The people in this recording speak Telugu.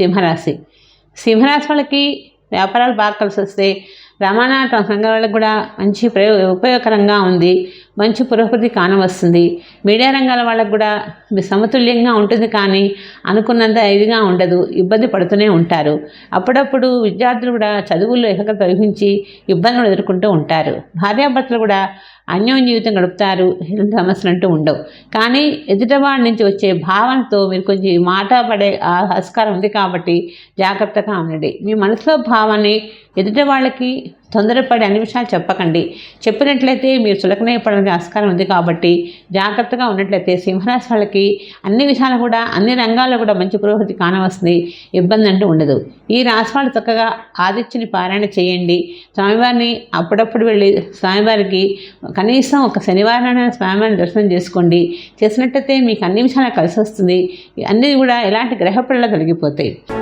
సింహరాశి. సింహరాశి వాళ్ళకి వ్యాపారాలు బాగా కలిసి వస్తే రవాణా సంఘం కూడా మంచి ప్రయో ఉపయోగకరంగా ఉంది. మంచి పురోగతి కానవస్తుంది. మీడియా రంగాల వాళ్ళకు కూడా మీ సమతుల్యంగా ఉంటుంది కానీ అనుకున్నంత ఇదిగా ఉండదు. ఇబ్బంది పడుతూనే ఉంటారు. అప్పుడప్పుడు విద్యార్థులు కూడా చదువుల్లో ఏకగ్రత వహించి ఇబ్బందులు ఎదుర్కొంటూ ఉంటారు. భార్యాభర్తలు కూడా అన్యోన్య జీవితం గడుపుతారు. ఎలాంటి సమస్యలు అంటూ ఉండవు. కానీ ఎదుటవాడి నుంచి వచ్చే భావనతో మీరు కొంచెం మాట పడే ఆస్కారం ఉంది కాబట్టి జాగ్రత్తగా ఉండండి. మీ మనసులో భావాన్ని ఎదుటి వాళ్ళకి తొందరపడి అన్ని విషయాలు చెప్పకండి. చెప్పినట్లయితే మీరు చులకనైపోవడానికి ఆస్కారం ఉంది కాబట్టి జాగ్రత్తగా ఉన్నట్లయితే సింహరాశి వాళ్ళకి అన్ని విషయాలు కూడా అన్ని రంగాల్లో కూడా మంచి పురోగతి కానవస్తుంది ఇబ్బంది అంటూ ఉండదు. ఈ రాశి వాళ్ళు చక్కగా ఆదిత్యుని పారాయణ చేయండి. స్వామివారిని అప్పుడప్పుడు వెళ్ళి స్వామివారికి కనీసం ఒక శనివారం స్వామివారిని దర్శనం చేసుకోండి. చేసినట్లయితే మీకు అన్ని విషయాలు కలిసి వస్తుంది. అన్నీ కూడా ఎలాంటి గ్రహపడలా తొలగిపోతాయి కలిగిపోతాయి